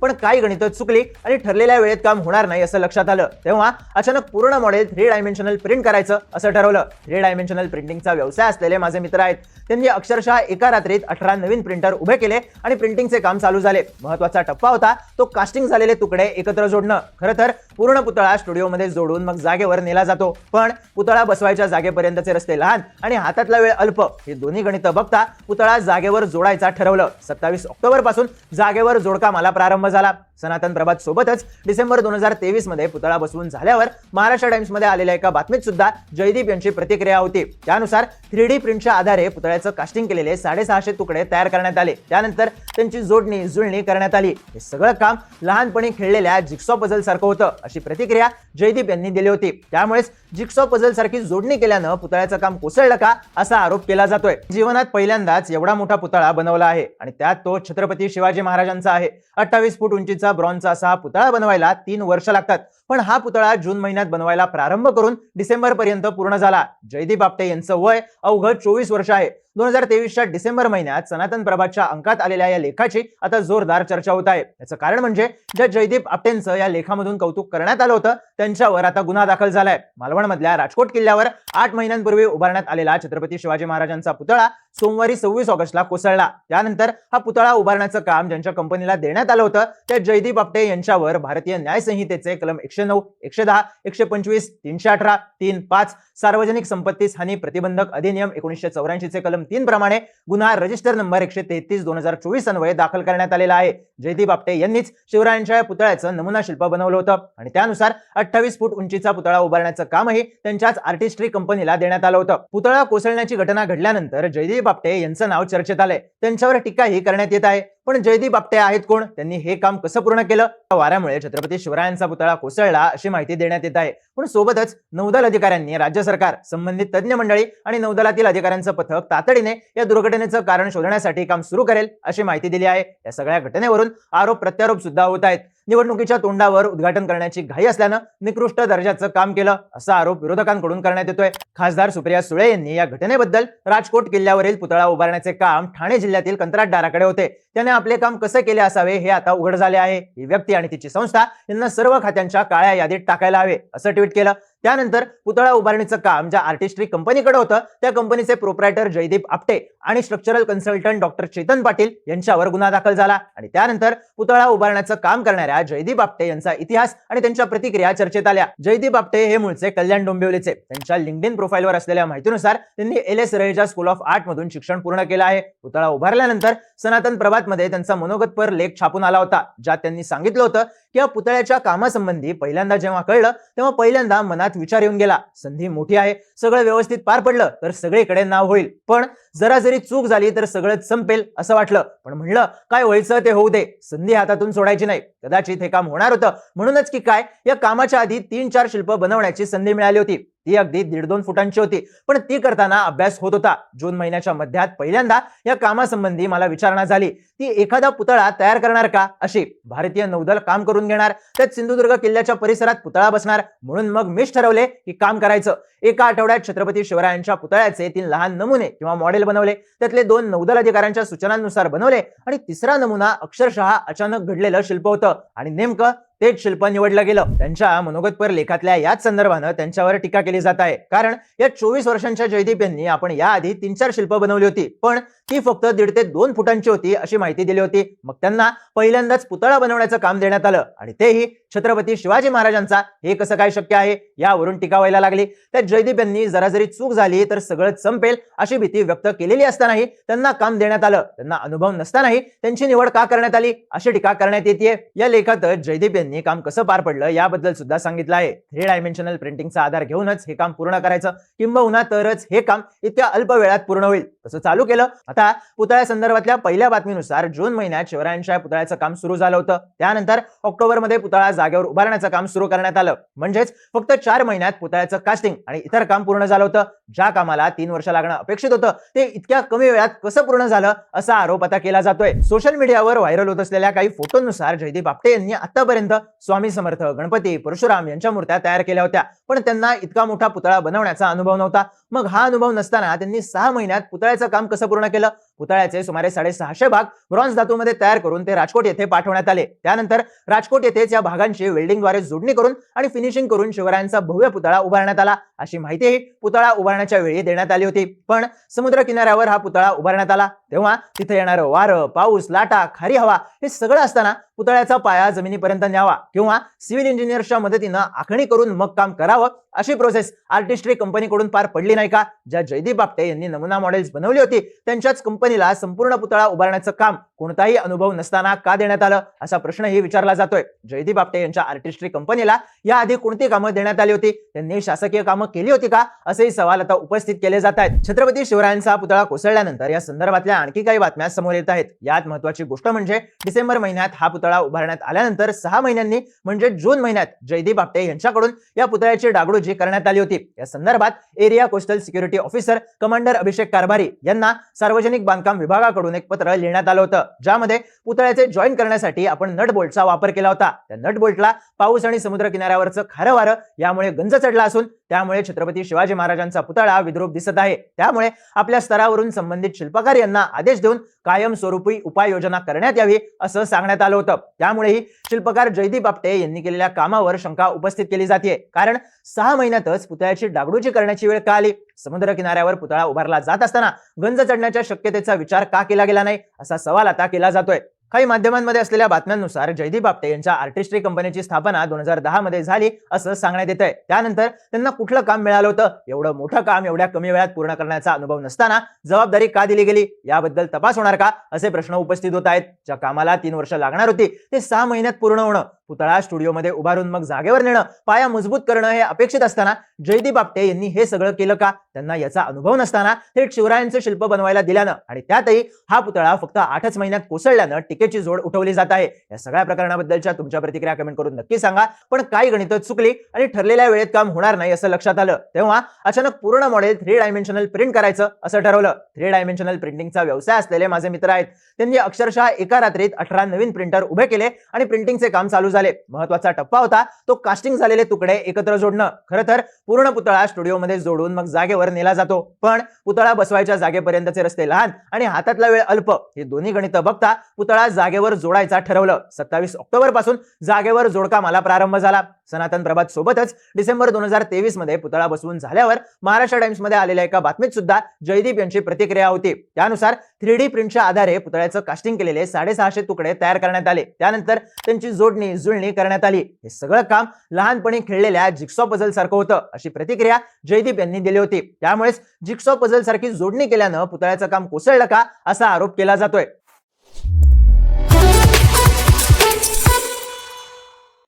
पण काही गणितं चुकली आणि ठरलेल्या वेळेत काम होणार नाही असं लक्षात आलं. तेव्हा अचानक पूर्ण मॉडेल थ्री डायमेन्शनल प्रिंट करायचं असं ठरवलं. थ्री डायमेन्शनल प्रिंटिंगचा व्यवसाय असलेले माझे मित्र आहेत. त्यांनी अक्षरशः एका रात्रीत अठरा नवीन प्रिंटर उभे केले आणि प्रिंटिंगचे काम चालू झाले. महत्त्वाचा टप्पा होता. तो कास्टिंग झालेले तुकडे एकत्र जोडणं. खरं तर पूर्ण पुतळा स्टुडिओमध्ये जोडून मग जागेवर नेला जातो. पण पुतळा बसवायच्या जागेपर्यंतचे रस्ते लहान आणि हातातला वेळ अल्प. हे दोन्ही गणितं बघता पुतळा जागेवर जोडायचा ठरवलं. सत्तावीस ऑक्टोबरपासून जागेवर जोडकामाला प्रारंभ झाला सनातन प्रभात सोबतच डिसेंबर दोन हजार तेवीसमध्ये पुतळा बसवून झाल्यावर महाराष्ट्र टाइम्समध्ये आलेल्या एका बातमीत सुद्धा जयदीप यांची प्रतिक्रिया होती. त्यानुसार थ्री डी प्रिंटच्या आधारे पुतळ्याचं कास्टिंग केलेले साडेसहाशे तुकडे तयार करण्यात आले. त्यानंतर त्यांची जोडणी जुळणी करण्यात आली. हे सगळं काम लहानपणी खेळलेल्या जिक्सॉ पझल सारखं होतं अशी प्रतिक्रिया जयदीप यांनी दिली होती. त्यामुळेच जिक्सॉ पझल सारखी जोडणी केल्यानं पुतळ्याचं काम कोसळलं का असा आरोप केला जातोय. जीवनात पहिल्यांदाच एवढा मोठा पुतळा बनवला आहे आणि त्यात तो छत्रपती शिवाजी महाराजांचा आहे. अठ्ठावीस फूट उंचीचा ब्रॉन्झचा असा पुतळा बनवायला तीन वर्ष लागतात. पण हा पुतळा जून महिन्यात बनवायला प्रारंभ करून डिसेंबर पर्यंत पूर्ण झाला. जयदीप आपटे यांचं वय अवघं चोवीस वर्ष आहे. दोन हजार तेवीसच्या डिसेंबर महिन्यात सनातन प्रभातच्या अंकात आलेल्या या लेखाची आता जोरदार चर्चा होत आहे. याचं कारण म्हणजे ज्या जयदीप आपटेंचं या लेखामधून कौतुक करण्यात आलं होतं त्यांच्यावर आता गुन्हा दाखल झालाय. मालवणमधल्या राजकोट किल्ल्यावर आठ महिन्यांपूर्वी उभारण्यात आलेला छत्रपती शिवाजी महाराजांचा पुतळा सोमवारी सव्वीस ऑगस्टला कोसळला. त्यानंतर हा पुतळा उभारण्याचं काम ज्यांच्या कंपनीला देण्यात आलं होतं त्या जयदीप आपटे यांच्यावर भारतीय न्यायसंहितेचे कलम एकशे एकशे नऊ एकशे दहा एकशे पंचवीस तीनशे अठरा तीन पाच. सार्वजनिक संपत्तीस हानी प्रतिबंधक अधिनियम एकोणीसशे चौऱ्याऐंशीचे कलम तीन प्रमाणे गुन्हा रजिस्टर नंबर एकशे तेहतीस दोन हजार चोवीस अन्वये दाखल करण्यात आलेला आहे. जयदीप आपटे यांनीच शिवरायांच्या पुतळ्याचं नमुना शिल्प बनवलं होतं आणि त्यानुसार अठ्ठावीस फूट उंचीचा पुतळा उभारण्याचं कामही त्यांच्याच आर्टिस्ट्री कंपनीला देण्यात आलं होतं. पुतळा कोसळण्याची घटना घडल्यानंतर जयदीप आपटे यांचं नाव चर्चेत आलंय. त्यांच्यावर टीकाही करण्यात येत आहे. पण जयदीप आपटे आहेत कोण? त्यांनी हे काम कसं पूर्ण केलं? वाऱ्यामुळे छत्रपती शिवरायांचा पुतळा कोसळला अशी माहिती देण्यात येत आहे. पण सोबतच नौदल अधिकाऱ्यांनी राज्य सरकार संबंधित तज्ज्ञ मंडळी आणि नौदलातील अधिकाऱ्यांचं पथक तातडीने या दुर्घटनेचं कारण शोधण्यासाठी काम सुरू करेल अशी माहिती दिली आहे. या सगळ्या घटनेवरून आरोप प्रत्यारोप सुद्धा होत आहेत. निवडणुकीच्या तोंडावर उद्घाटन करण्याची घाई असल्यानं निकृष्ट दर्जाचं काम केलं असा आरोप विरोधकांकडून करण्यात येतोय. खासदार सुप्रिया सुळे यांनी या घटनेबद्दल राजकोट किल्ल्यावरील पुतळा उभारण्याचे काम ठाणे जिल्ह्यातील कंत्राटदाराकडे होते. त्याने आपले काम कसे केले असावे हे आता उघड झाले आहे. ही व्यक्ती आणि तिची संस्था यांना सर्व खात्यांच्या काळ्या यादीत टाकायला हवे असं ट्विट केलं. त्यानंतर पुतळा उभारणीचं काम ज्या आर्टिस्ट्री कंपनीकडे होतं त्या कंपनीचे प्रोप्रायटर जयदीप आपटे आणि structural consultant doctor Chetan Patil यांच्यावर गुन्हा दाखल झाला. आणि त्यानंतर पुतळा उभारण्याचं काम करणाऱ्या जयदीप आपटे यांचा इतिहास आणि त्यांच्या प्रतिक्रिया चर्चेत आल्या. जयदीप आपटे हे मूळचे कल्याण डोंबिवलीचे. त्यांच्या लिंक्डइन प्रोफाईलवर असलेल्या माहितीनुसार त्यांनी L S Raheja school of art मधून शिक्षण पूर्ण केलं आहे. पुतळा उभारल्यानंतर सनातन प्रभात मध्ये त्यांचा मनोगतपर लेख छापून आला होता ज्यात त्यांनी सांगितलं होतं किंवा पुतळ्याच्या कामासंबंधी पहिल्यांदा जेव्हा कळलं तेव्हा पहिल्यांदा मनात विचार येऊन गेला. संधी मोठी आहे. सगळं व्यवस्थित पार पडलं तर सगळीकडे नाव होईल. पण जरा जरी चूक झाली तर सगळंच संपेल असं वाटलं. पण म्हणलं काय व्हायचं ते होऊ दे. संधी हातातून सोडायची नाही. कदाचित हे काम होणार होतं. म्हणूनच की काय या कामाच्या आधी तीन चार शिल्प बनवण्याची संधी मिळाली होती. ती अगदी दीड दोन फुटांची होती. पण ती करताना अभ्यास होत होता. जून महिन्याच्या मध्यात पहिल्यांदा या कामासंबंधी मला विचारणा झाली. ती एखादा पुतळा तयार करणार का? अशी भारतीय नौदल काम करून घेणार. त्यात सिंधुदुर्ग किल्ल्याच्या परिसरात पुतळा बसणार. म्हणून मग मीच ठरवले की काम करायचं. एका आठवड्यात छत्रपती शिवरायांच्या पुतळ्याचे तीन लहान नमुने किंवा मॉडेल बनवले. त्यातले दोन नौदल अधिकाऱ्यांच्या सूचनांनुसार बनवले. आणि तिसरा नमुना अक्षरशः अचानक घडलेलं शिल्प होतं. आणि नेमकं तेच शिल्प निवडलं गेलं. त्यांच्या मनोगतपर लेखातल्या याच संदर्भानं त्यांच्यावर टीका केली जात आहे. कारण या चोवीस वर्षांच्या जयदीप यांनी आपण याआधी तीन चार शिल्प बनवली होती. पण ती फक्त दीड ते दोन फुटांची होती अशी माहिती दिली होती. मग त्यांना पहिल्यांदाच पुतळा बनवण्याचं काम देण्यात आलं. आणि तेही छत्रपती शिवाजी महाराजांचा. हे कसं काय शक्य आहे? यावरून टीका व्हायला लागली. त्या जयदीप यांनी जरा जरी चूक झाली तर सगळंच संपेल अशी भीती व्यक्त केलेली असतानाही त्यांना काम देण्यात आलं. त्यांना अनुभव नसतानाही त्यांची निवड का करण्यात आली? अशी टीका करण्यात येते या लेखातच जयदीप यांनी काम कसं पार पडलं याबद्दल सुद्धा सांगितलं आहे. थ्री डायमेन्शनल प्रिंटिंगचा आधार घेऊनच हे काम पूर्ण करायचं. किंबहुना तरच हे काम इतक्या अल्प वेळात पूर्ण होईल. तसं चालू केलं. आता पुतळ्या संदर्भातल्या पहिल्या बातमीनुसार जून महिन्यात शिवरायांच्या पुतळ्याचं काम सुरू झालं होतं. त्यानंतर ऑक्टोबरमध्ये पुतळा जागेवर उभारण्याचं काम सुरू करण्यात आलं. म्हणजेच फक्त चार महिन्यात पुतळ्याचं कास्टिंग आणि इतर काम पूर्ण झालं होतं. ज्या कामाला तीन वर्ष लागणं अपेक्षित होतं ते इतक्या कमी वेळात कसं पूर्ण झालं असा आरोप आता केला जातोय. सोशल मीडियावर व्हायरल होत असलेल्या काही फोटोनुसार जयदीप आपटे यांनी आतापर्यंत स्वामी समर्थ गणपती परशुराम यांच्या मूर्त्या तयार केल्या होत्या. पण त्यांना इतका मोठा पुतळा बनवण्याचा अनुभव नव्हता. मग हा अनुभव नसताना त्यांनी सहा महिन्यात पुतळ्याचं काम कसं पूर्ण केलं? पुतळ्याचे सुमारे साडेसहाशे भाग ब्रॉन्झ धातूमध्ये तयार करून ते राजकोट येथे पाठवण्यात आले. त्यानंतर राजकोट येथेच या भागांची वेल्डिंगद्वारे जोडणी करून आणि फिनिशिंग करून शिवरायांचा भव्य पुतळा उभारण्यात आला. अशी माहितीही पुतळा उभारण्याच्या वेळी देण्यात आली होती. पण समुद्र किनाऱ्यावर हा पुतळा उभारण्यात आला. तेव्हा तिथे येणारं वारं पाऊस लाटा खारी हवा हे सगळं असताना पुतळ्याचा पाया जमिनीपर्यंत न्यावा किंवा सिव्हिल इंजिनियर्सच्या मदतीनं आखणी करून मग काम करावं अशी प्रोसेस आर्टिस्ट्री कंपनीकडून पार पडली नाही का? ज्या जयदीप बापटे यांनी नमुना मॉडेल्स बनवली होती त्यांच्याच कंपनीला संपूर्ण पुतळा उभारण्याचं काम कोणताही अनुभव नसताना का देण्यात आलं? असा प्रश्नही विचारला जातोय. जयदीप बापटे यांच्या आर्टिस्ट्री कंपनीला याआधी कोणती कामं देण्यात आली होती? त्यांनी शासकीय कामं केली होती का? असेही सवाल आता उपस्थित केले जात आहेत. छत्रपती शिवरायांचा पुतळा कोसळल्यानंतर या संदर्भातल्या आणखी काही बातम्या समोर येत आहेत. यात महत्वाची गोष्ट म्हणजे डिसेंबर महिन्यात हा पुतळा उभारण्यात आल्यानंतर सहा महिन्यांनी म्हणजे जून महिन्यात जयदीप आपटे यांच्याकडून या पुतळ्याची डागडुजी करण्यात आली होती. या संदर्भात area coastal security officer commander Abhishek Karbhari यांना सार्वजनिक बांधकाम विभागाकडून एक पत्र लिहिण्यात आलं होतं. ज्यामध्ये पुतळ्याचे जॉईन करण्यासाठी आपण नट बोल्टचा वापर केला होता. त्या नट बोल्टला पाऊस आणि समुद्र किनाऱ्यावरचं खारं वारं यामुळे गंज चढला असून त्यामुळे छत्रपती शिवाजी महाराजांचा पुतळा विद्रूप दिसत आहे. त्यामुळे आपल्या स्तरावरून संबंधित शिल्पकार यांना आदेश देऊन कायमस्वरूपी उपाययोजना करण्यात यावी असं सांगण्यात आलं होतं. त्यामुळेही शिल्पकार जयदीप आपटे यांनी केलेल्या कामावर शंका उपस्थित केली जाते कारण सहा महिन्यातच पुतळ्याची डागडुजी करण्याची वेळ का आली? समुद्र किनाऱ्यावर पुतळा उभारला जात असताना गंज चढण्याच्या शक्यतेचा विचार का केला गेला नाही? असा सवाल आता केला जातोय. काही माध्यमांमध्ये असलेल्या बातम्यांनुसार जयदीप आपटे यांच्या आर्टिस्ट्री कंपनीची स्थापना दोन हजार दहा मध्ये झाली असं सांगण्यात येत आहे त्यानंतर त्यांना कुठलं काम मिळालं होतं? एवढं मोठं काम एवढ्या कमी वेळात पूर्ण करण्याचा अनुभव नसताना जबाबदारी का दिली गेली? याबद्दल तपास होणार का? असे प्रश्न उपस्थित होत आहेत. ज्या कामाला तीन वर्ष लागणार होती ते सहा महिन्यात पूर्ण होणं. पुतळा स्टुडिओमध्ये उभारून मग जागेवर नेणं पाया मजबूत करणं हे अपेक्षित असताना जयदीप आपटे यांनी हे सगळं केलं का? त्यांना याचा अनुभव नसताना थेट शिवरायांचं शिल्प बनवायला दिल्यानं आणि त्यातही हा पुतळा फक्त आठच महिन्यात कोसळल्यानं टीकेची जोड उठवली जात आहे. या सगळ्या प्रकरणाबद्दलच्या तुमच्या प्रतिक्रिया कमेंट करून नक्की सांगा. पण काही गणित चुकली आणि ठरलेल्या वेळेत काम होणार नाही असं लक्षात आलं. तेव्हा अचानक पूर्ण मॉडेल थ्री डायमेन्शनल प्रिंट करायचं असं ठरवलं. थ्री डायमेन्शनल प्रिंटिंगचा व्यवसाय असलेले माझे मित्र आहेत. त्यांनी अक्षरशः एका रात्रीत अठरा नवीन प्रिंटर उभे केले आणि प्रिंटिंगचे काम चालू झाले. महत्त्वाचा टप्पा होता. तो कास्टिंग झालेले तुकडे एकत्र जोडणं. खरं तर पूर्ण पुतळा स्टुडिओमध्ये जोडून मग जागेवर नेला जातो. पण पुतळा बसवायच्या जागेपर्यंतचे रस्ते लहान आणि हातातला वेळ अल्प हे दोन्ही गणित बघता पुतळा जागेवर जोडायचा ठरवलं. सत्तावीस ऑक्टोबरपासून जागेवर जोडकामाला प्रारंभ झाला. सनातन प्रभात सोबतच डिसेंबर दोन हजार तेवीसमध्ये पुतळा बसवून झाल्यावर महाराष्ट्र टाइम्समध्ये आलेल्या एका बातमीत सुद्धा जयदीप यांची प्रतिक्रिया होती. त्यानुसार थ्री डी प्रिंटच्या आधारे पुतळ्याचं कास्टिंग केलेले साडेसहाशे तुकडे तयार करण्यात आले. त्यानंतर त्यांची जोडणी जुळणी करण्यात आली. हे सगळं काम लहानपणी खेळलेल्या जिक्सॉ पझल सारखं होतं अशी प्रतिक्रिया जयदीप यांनी दिली होती. त्यामुळेच जिक्सॉ पझल सारखी जोडणी केल्यानं पुतळ्याचं काम कोसळलं का असा आरोप केला जातोय.